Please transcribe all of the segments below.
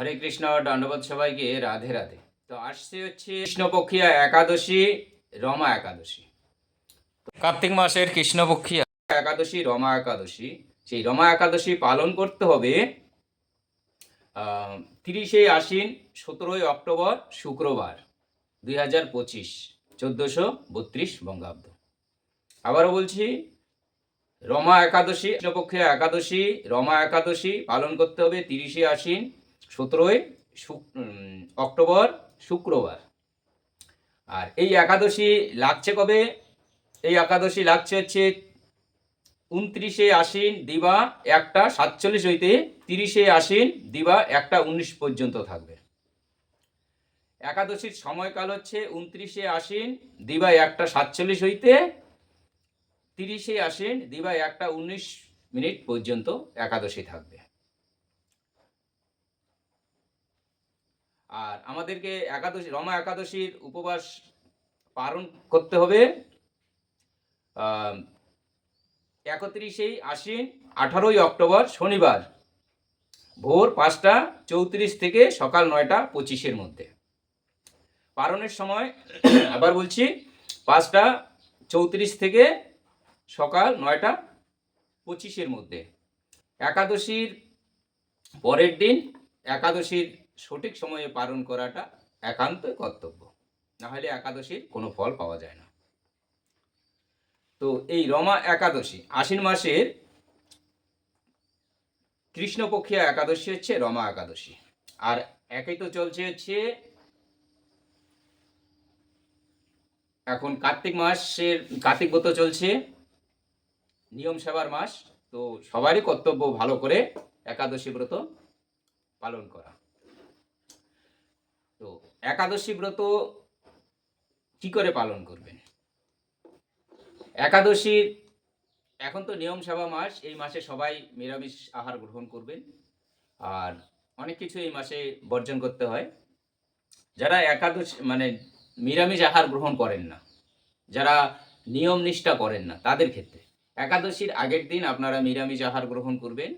হরে কৃষ্ণ, দণ্ডবোধ সবাইকে, রাধে রাধে। তো আসছে হচ্ছে কৃষ্ণপক্ষিয়া একাদশী, রমা একাদশী। কার্তিক মাসের কৃষ্ণপক্ষিয়া একাদশী, রমা একাদশী। সেই রমা একাদশী পালন করতে হবে তিরিশে আশ্বিন, সতেরোই অক্টোবর, শুক্রবার, দুই হাজার পঁচিশ, চোদ্দোশো বত্রিশ বঙ্গাব্দ। আবারও বলছি, রমা একাদশী কৃষ্ণপক্ষে একাদশী, রমা একাদশী পালন করতে হবে তিরিশে আশ্বিন সতেরোই অক্টোবর শুক্রবার। আর এই একাদশী লাগছে কবে? এই একাদশী লাগছে হচ্ছে উনত্রিশে আশ্বিন দিবা একটা, সাতচল্লিশ হইতে তিরিশে আশ্বিন দিবা একটা, উনিশ পর্যন্ত থাকবে। একাদশীর সময়কাল হচ্ছে উনত্রিশে আশ্বিন দিবা একটা, সাতচল্লিশ হইতে তিরিশে আশ্বিন দিবা একটা, উনিশ মিনিট পর্যন্ত একাদশী থাকবে। আর আমাদেরকে একাদশী, রমা একাদশীর উপবাস পালন করতে হবে। একত্রিশেই আশ্বিন, আঠারোই অক্টোবর শনিবার, ভোর পাঁচটা চৌত্রিশ থেকে সকাল নয়টা পঁচিশের মধ্যে। পালনের সময় আবার বলছি, পাঁচটা চৌত্রিশ থেকে সকাল নয়টা পঁচিশের মধ্যে। একাদশীর পরের দিন, একাদশীর সঠিক সময়ে পালন করাটা একান্তই কর্তব্য। না হলে একাদশীর কোনো ফল পাওয়া যায় না। তো এই রমা একাদশী, আশ্বিন মাসের কৃষ্ণপক্ষিয়া একাদশী হচ্ছে রমা একাদশী। আর একই তো চলছে হচ্ছে এখন কার্তিক মাসের, কার্তিক ব্রত চলছে, নিয়ম সেবার মাস। তো সবারই কর্তব্য ভালো করে একাদশী ব্রত পালন করা। একাদশী ব্রত কি করে পালন করবেন? একাদশীর এখন তো নিয়ম সেবা মাস, এই মাসে সবাই নিরামিষ আহার গ্রহণ করবেন। আর অনেক কিছু এই মাসে বর্জন করতে হয়। যারা একাদশ মানে নিরামিষ আহার গ্রহণ করেন না, যারা নিয়ম নিষ্ঠা করেন না, তাদের ক্ষেত্রে একাদশীর আগের দিন আপনারা নিরামিষ আহার গ্রহণ করবেন।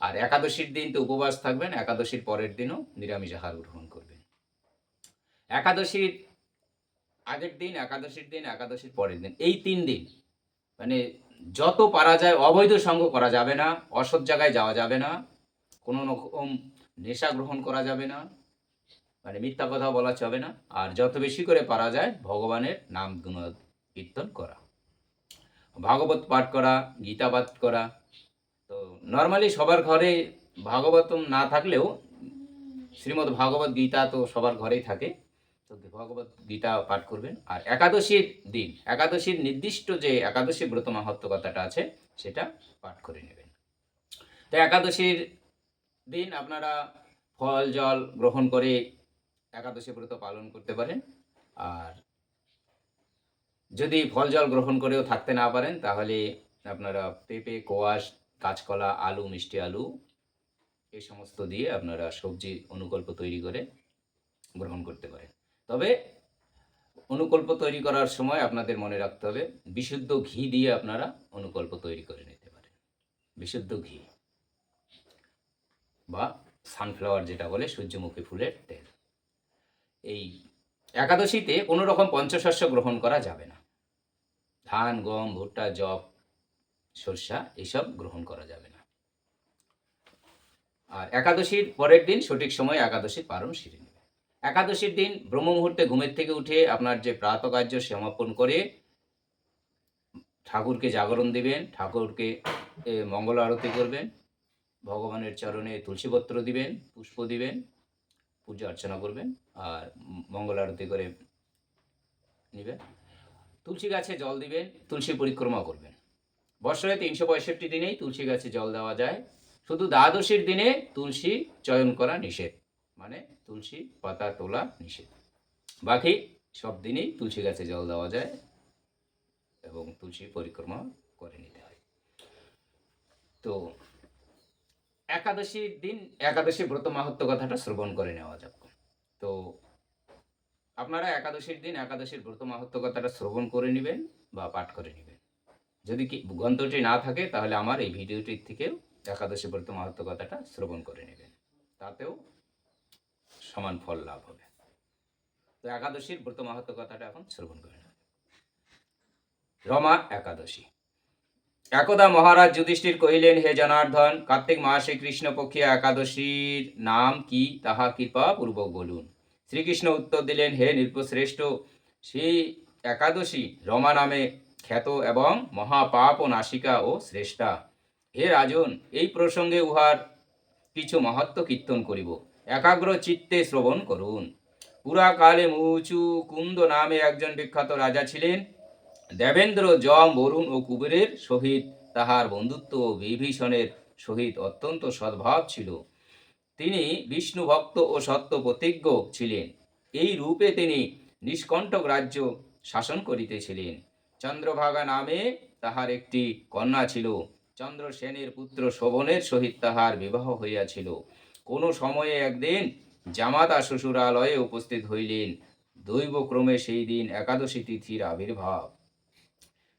আর একাদশীর দিন তো উপবাস থাকবেন, একাদশীর পরের দিনও নিরামিষ আহার গ্রহণ করবেন। একাদশীর আগের দিন, একাদশীর দিন, একাদশীর পরের দিন, এই তিন দিন মানে যত পারা যায়, অবৈধ সঙ্গ করা যাবে না, অসৎ জায়গায় যাওয়া যাবে না, কোনো রকম নেশা গ্রহণ করা যাবে না মানে মিথ্যা কথা বলা যাবে না, আর যত বেশি করে পারা যায়, ভগবানের নাম গুণ কীর্তন করা। ভাগবত পাঠ করা, গীতা পাঠ করা, তো নর্মালি সবার ঘরে ভাগবতম না থাকলেও শ্রীমদ্ ভাগবত গীতা তো সবার ঘরেই থাকে। তো ভগবত গীতা পাঠ করবেন। আর একাদশীর দিন, একাদশীর নির্দিষ্ট যে একাদশী ব্রত মাহাত্ম কথাটা আছে, সেটা পাঠ করে নেবেন। তো একাদশীর দিন আপনারা ফল, জল গ্রহণ করে একাদশী ব্রত পালন করতে পারেন। আর যদি ফল, জল গ্রহণ করেও থাকতে না পারেন, তাহলে আপনারা পেঁপে, কোয়াশ, কাঁচকলা, আলু, মিষ্টি আলু এই সমস্ত দিয়ে আপনারা সবজি অনুকল্প তৈরি করে গ্রহণ করতে পারেন। তবে অনুকল্প তৈরি করার সময় আপনাদের মনে রাখতে হবে, বিশুদ্ধ ঘি দিয়ে আপনারা অনুকল্প তৈরি করে নিতে পারেন। বিশুদ্ধ ঘি বা সানফ্লাওয়ার যেটা বলে সূর্যমুখী ফুলের তেল। এই একাদশীতে কোনো রকম পঞ্চশস্য গ্রহণ করা যাবে না। ধান, গম, ভুট্টা জব সরষা এইসব গ্রহণ করা যাবে না। আর একাদশীর পরের দিন সঠিক সময়ে একাদশীর পালন সেরে নেবে একাদশীর দিন ব্রহ্ম মুহূর্তে ঘুমের থেকে উঠে আপনার যে প্রাতকার্য সমাপন করে ঠাকুরকে জাগরণ দিবেন, ঠাকুরকে মঙ্গল আরতি করবেন, ভগবানের চরণে তুলসীপত্র দিবেন, পুষ্প দিবেন, পূজা অর্চনা করবেন আর মঙ্গল আরতি করে নেবেন। তুলসী গাছে জল দিবেন, তুলসী পরিক্রমা করবেন। বছরে তিনশো পঁয়ষট্টি দিনেই তুলসী গাছে জল দেওয়া যায়। শুধু দ্বাদশীর দিনে তুলসী চয়ন করা নিষেধ। মানে তুলসী পাতা তোলা নিষেধ। বাকি সব দিনেই তুলসী গাছে জল দেওয়া যায় এবং তুলসী পরিক্রমা করে নিতে হয়। তো একাদশীর দিন, একাদশী ব্রত মাহাত্ম কথাটা শ্রবণ করে নেওয়া যাক। তো আপনারা একাদশীর দিন একাদশীর ব্রত মাহাত্ম কথাটা শ্রবণ করে নেবেন বা পাঠ করে নেবেন। যদি কি গ্রন্থটি না থাকে, তাহলে আমার এই ভিডিওটির থেকেও একাদশী ব্রত মাহাত্ম কথাটা শ্রবণ করে নেবেন। তাতেও সমান ফল লাভ হবে। তো একাদশীর ব্রত মাহাত্ম কথাটা এখন? শ্রবণ করে নেব। রমা একাদশী। একদা মহারাজ যুধিষ্ঠির কহিলেন হে জনার্দন কার্তিক মাসে কৃষ্ণপক্ষিয়া একাদশীর নাম কি? তাহা কৃপা পূর্বক বলুন। শ্রীকৃষ্ণ উত্তর দিলেন হে নৃপশ্রেষ্ঠ সেই একাদশী রমা নামে খ্যাত এবং মহাপাপ ও নাসিকা ও শ্রেষ্ঠা। হে রাজন এই প্রসঙ্গে উহার কিছু মাহাত্ম কীর্তন করিব। একাগ্র চিত্তে শ্রবণ করুন। পুরাকালে মুচু কুন্দ নামে একজন বিখ্যাত রাজা ছিলেন। দেবেন্দ্র, যম, বরুণ ও কুবেরের সহিত তাহার বন্ধুত্ব ও বিভীষণের সহিত অত্যন্ত সদ্ভাব ছিল। তিনি বিষ্ণু ভক্ত ও সত্য প্রতিজ্ঞ ছিলেন। এই রূপে তিনি নিষ্কণ্টক রাজ্য শাসন করিতেছিলেন। চন্দ্রভাগা নামে তাহার একটি কন্যা ছিল। চন্দ্রসেনের পুত্র শোভনের সহিত তাহার বিবাহ হইয়াছিল। কোনো সময়ে একদিন জামাতা শ্বশুরালয়ে উপস্থিত হইলেন। দৈবক্রমে সেই দিন একাদশী তিথির আবির্ভাব।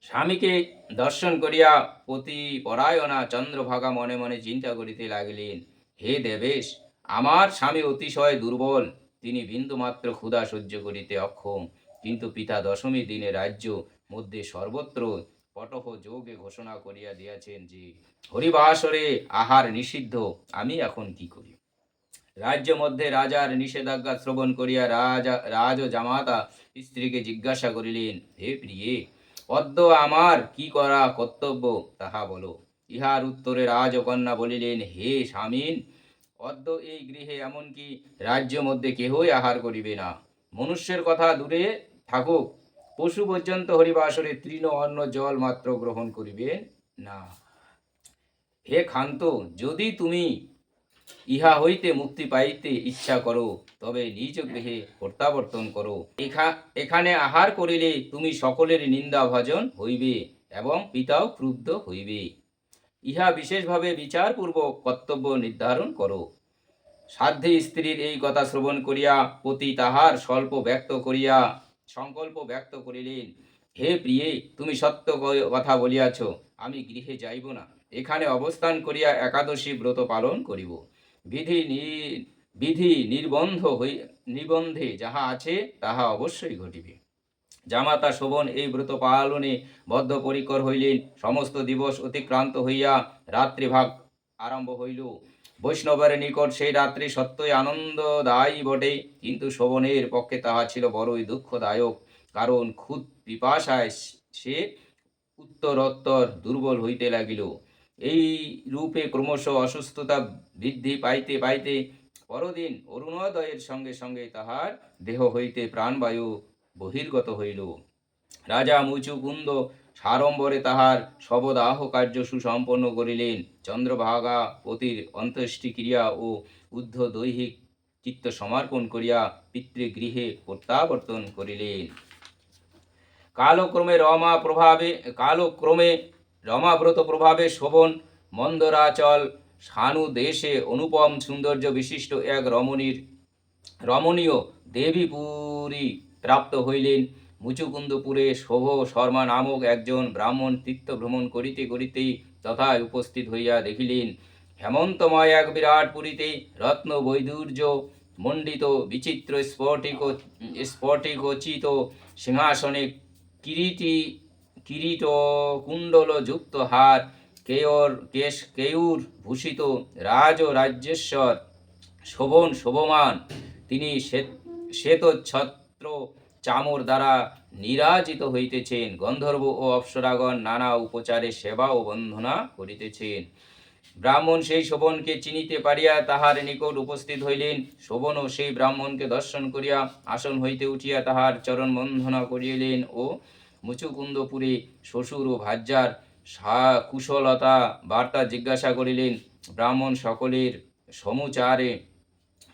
স্বামীকে দর্শন করিয়া পতি পরায়ণা চন্দ্রভাগা মনে মনে চিন্তা করিতে লাগিলেন, হে দেবেশ, আমার স্বামী অতিশয় দুর্বল। তিনি বিন্দুমাত্র ক্ষুধা সহ্য করিতে অক্ষম। কিন্তু পিতা দশমী দিনে রাজ্য মধ্যে সর্বত্র পটহ যোগে ঘোষণা করিয়া দিয়াছেন যে, হরিবাসরে আহার নিষিদ্ধ, আমি এখন কি করি রাজ্য মধ্যে রাজার নিষেধাজ্ঞা শ্রবণ করিয়া রাজা, রাজ ও জামাতা স্ত্রীকে জিজ্ঞাসা করিলেন, হে প্রিয়ে পদ্ম আমার কি করা কর্তব্য? তাহা বলো। ইহার উত্তরে রাজকন্যা বলিলেন, হে স্বামীন, অদ্য এই গৃহে এমনকি রাজ্য মধ্যে কেহই আহার করিবে না। মনুষ্যের কথা দূরে থাকুক, পশু পর্যন্ত হরিবাসরে তৃণ অন্ন জল মাত্র গ্রহণ করিবে না। হে ক্ষান্ত, যদি তুমি ইহা হইতে মুক্তি পাইতে ইচ্ছা করো, তবে নিজ গৃহে প্রত্যাবর্তন করো। এখা- এখানে আহার করিলে তুমি সকলের নিন্দা ভজন হইবে এবং পিতাও ক্রুদ্ধ হইবে। ইহা বিশেষভাবে বিচারপূর্বক কর্তব্য নির্ধারণ করো। সাধ্যে স্ত্রীর এই কথা শ্রবণ করিয়া পতি তাহার স্বল্প ব্যক্ত করিয়া সংকল্প ব্যক্ত করিলেন, হে প্রিয়ে, তুমি সত্য কথা বলিয়াছ, আমি গৃহে যাইব না। এখানে অবস্থান করিয়া একাদশী ব্রত পালন করিব। বিধি বিধি নির্বন্ধ হই, নিবন্ধে যাহা আছে, তাহা অবশ্যই ঘটিবে। জামাতা শোভন এই ব্রত পালনে বদ্ধপরিকর হইলেন। সমস্ত দিবস অতিক্রান্ত হইয়া রাত্রিভাগ আরম্ভ হইল। বৈষ্ণবের নিকট সেই রাত্রি সত্যই আনন্দদায়ী বটে। কিন্তু শোভনের পক্ষে তাহা ছিল বড়ই দুঃখদায়ক। কারণ খুদ পিপাসায় সে উত্তরোত্তর দুর্বল হইতে লাগিল। এই রূপে ক্রমশ অসুস্থতা বৃদ্ধি পাইতে পাইতে পরদিন অরুণোদয়ের সঙ্গে সঙ্গে তাহার দেহ হইতে প্রাণবায়ু বহির্গত হইল। রাজা মুচুকুন্দ সাড়ম্বরে তাহার শবদাহ কার্য সুসম্পন্ন করিলেন। চন্দ্রভাগা পতির অন্ত্যেষ্টি ক্রিয়া ও ঊর্ধ্ব দৈহিক চিত্ত সমর্পণ করিয়া পিতৃগৃহে প্রত্যাবর্তন করিলেন। কালক্রমে রমা প্রভাবে কালক্রমে রমাব্রত প্রভাবে শোভন, মন্দরাচল সানু দেশে অনুপম সৌন্দর্য বিশিষ্ট এক রমণীর, রমণীয় দেবীপুরী প্রাপ্ত হইলেন। মুচুকুন্দপুরে শোভ শর্মা নামক একজন ব্রাহ্মণ তীর্থ ভ্রমণ করিতে করিতেই তথায় উপস্থিত হইয়া দেখিলেন, হেমন্তময় এক বিরাট পুরীতে রত্ন বৈদুর্য মণ্ডিত, বিচিত্র, স্ফটিক, স্ফটিকোচিত সিংহাসনে কিরীটি কিরীট কুণ্ডল যুক্ত হার, কেয়র, কেশ, কেয়ুর ভূষিত রাজ ও রাজ্যেশ্বর, শোভন, শোভমান। তিনি শ্বেত- ছত্র চামর দ্বারা নিরাজিত হইতেছেন। গন্ধর্ব ও অপ্সরাগণ নানা উপচারে সেবা ও বন্ধনা করিতেছেন। ব্রাহ্মণ সেই শোভনকে চিনিতে পারিয়া তাহার নিকট উপস্থিত হইলেন। শোভনও সেই ব্রাহ্মণকে দর্শন করিয়া আসন হইতে উঠিয়া তাহার চরণ বন্ধনা করিলেন ও মুচুকুন্দপুরে শ্বশুর ও ভাজ্যার কুশলতা বার্তা জিজ্ঞাসা করিলেন, ব্রাহ্মণ সকলের সমুচারে,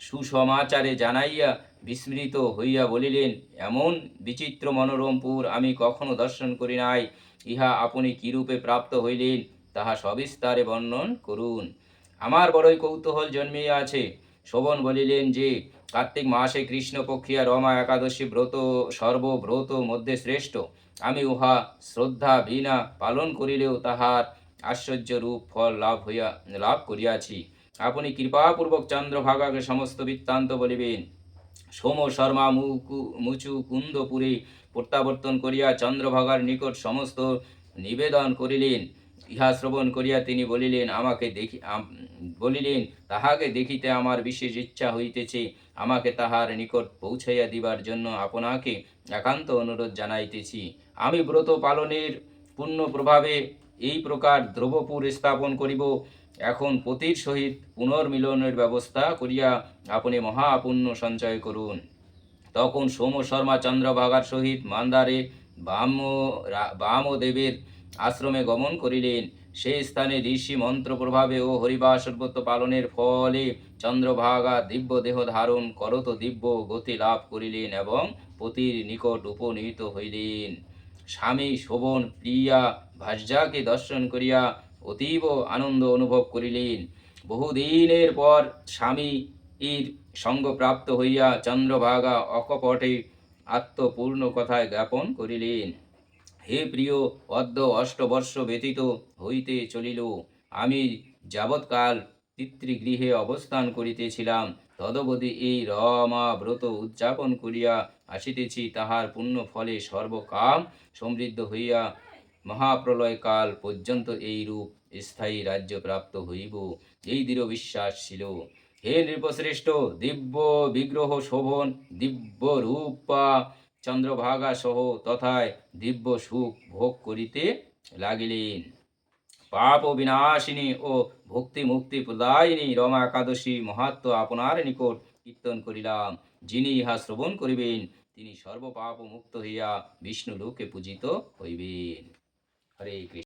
সুসমাচারে জানাইয়া বিস্মৃত হইয়া বলিলেন, এমন বিচিত্র মনোরমপুর আমি কখনো দর্শন করি নাই। ইহা আপনি কিরূপে প্রাপ্ত হইলেন, তাহা সবিস্তারে বর্ণন করুন। আমার বড়ই কৌতূহল জন্মিয়া আছে শোভন বলিলেন যে, কার্তিক মাসে কৃষ্ণপক্ষিয়া রমা একাদশী ব্রত সর্বব্রত মধ্যে শ্রেষ্ঠ। আমি উহা শ্রদ্ধা বিনা পালন করিলেও তাহার আশ্চর্য রূপ, ফল লাভ হইয়া, লাভ করিয়াছি। আপনি কৃপাপূর্বক চন্দ্রভাগাকে সমস্ত বৃত্তান্ত বলিবেন। সোম শর্মা মুকু মুচু কুন্দপুরে প্রত্যাবর্তন করিয়া চন্দ্রভাগার নিকট সমস্ত নিবেদন করিলেন। ইহা শ্রবণ করিয়া তিনি বলিলেন, আমাকে দেখি বলিলেন, তাহাকে দেখিতে আমার বিশেষ ইচ্ছা হইতেছে। আমাকে তাহার নিকট পৌঁছাইয়া দিবার জন্য আপনাকে একান্ত অনুরোধ জানাইতেছি। আমি ব্রত পালনের পূর্ণ প্রভাবে এই প্রকার দ্রব্যপুর স্থাপন করিব। এখন পতির সহিত পুনর্মিলনের ব্যবস্থা করিয়া আপনি মহাপুণ্য সঞ্চয় করুন। তখন সোম শর্মা চন্দ্রভাগার সহিত মান্দারে বাম বামদেবের আশ্রমে গমন করিলেন। সেই স্থানে ঋষি মন্ত্র প্রভাবে ও হরিবাস পালনের ফলে চন্দ্রভাগা দিব্য দেহ ধারণ করত দিব্য গতি লাভ করিলেন এবং পতির নিকট উপনীত হইলেন। স্বামী শোভন, প্রিয়া ভার্যাকে দর্শন করিয়া অতীব আনন্দ অনুভব করিলেন। বহুদিনের পর স্বামী এর সঙ্গপ্রাপ্ত হইয়া চন্দ্রভাগা অকপটে আত্মপূর্ণ কথায় জ্ঞাপন করিলেন। হে প্রিয় অদ্য অষ্টবর্ষ ব্যতীত হইতে চলিল। আমি যাবৎকাল পিতৃগৃহে অবস্থান করিতেছিলাম, তদবধি এই রমা ব্রত উদযাপন করিয়া আসিতেছি, তাহার পুণ্য ফলে সর্বকাম সমৃদ্ধ হইয়া মহাপ্রলয় কাল পর্যন্ত এইরূপ স্থায়ী রাজ্য প্রাপ্ত হইব, এই দৃঢ় বিশ্বাস ছিল। হে নৃপশ্রেষ্ঠ, দিব্য বিগ্রহ শোভন, দিব্য রূপা চন্দ্রভাগা সহ তথায় দিব্য সুখ ভোগ করিতে লাগিলেন। পাপ বিনাশিনী ও ভক্তি মুক্তি প্রদায়িনী রমা একাদশী মহাত্ম আপনার নিকট কীর্তন করিলাম। যিনি ইহা শ্রবণ করিবেন, তিনি সর্বপাপ মুক্ত হইয়া বিষ্ণু লোকে পূজিত হইবেন। হরে কৃষ্ণ।